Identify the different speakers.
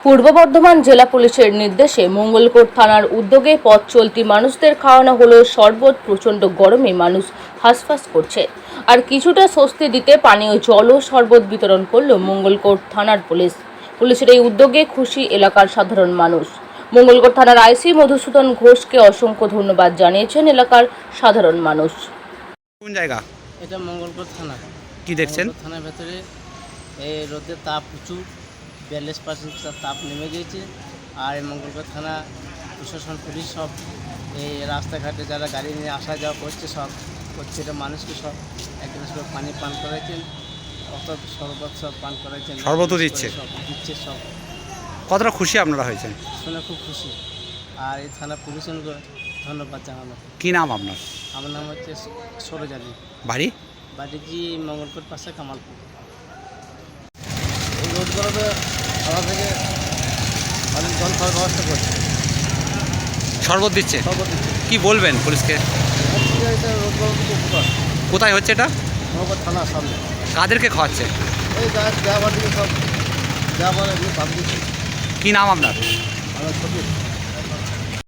Speaker 1: পূর্ব বর্ধমান জেলা পুলিশের নির্দেশে মঙ্গলকোট থানার উদ্যোগে পথ চলতি মানুষদের খাওয়ানো হলো শরবত প্রচণ্ড গরমে মানুষ হাঁসফাঁস করছে। আর কিছুটা স্বস্তি দিতে পানীয় জল ও শরবত বিতরণ করল মঙ্গলকোট থানার পুলিশ। পুলিশের এই উদ্যোগে খুশি এলাকার সাধারণ মানুষ। মঙ্গলকোট থানার আইসি মধুসূদন ঘোষকে অসংখ্য ধন্যবাদ জানিয়েছেন এলাকার সাধারণ মানুষ।
Speaker 2: কোন জায়গা?
Speaker 3: এটা মঙ্গলকোট থানা।
Speaker 2: কি দেখছেন?
Speaker 3: থানার ভেতরে এই রোদের তাপ প্রচুর। বিয়াল্লিশ পার্সেন্ট তাপ নেমে গিয়েছে আর এই মঙ্গলকোট থানা প্রশাসন পুলিশ সব এই রাস্তাঘাটে যারা গাড়ি নিয়ে আসা যাওয়া করছে সব প্রত্যেকটা মানুষকে সব এক গ্লাস করে পানি পান করাইছেন অত শরবত সব পান করাইছেন
Speaker 2: শরবতও দিচ্ছে?
Speaker 3: সব দিচ্ছে সব।
Speaker 2: কতটা খুশি আপনারা হয়েছেন?
Speaker 3: শুনে খুব খুশি। আর এই থানা পুলিশকে ধন্যবাদ জানানো।
Speaker 2: কি নাম আপনার?
Speaker 3: আমার নাম হচ্ছে সরোজালি
Speaker 2: বাড়ি?
Speaker 3: বাড়িজি মঙ্গলকোট পাশে কামালপুর। এই করছে।
Speaker 2: শরবত দিচ্ছে? কি বলবেন পুলিশকে? কোথায় হচ্ছে এটা?
Speaker 3: থানার সামনে।
Speaker 2: কাদেরকে খাওয়াচ্ছে? কি নাম আপনার?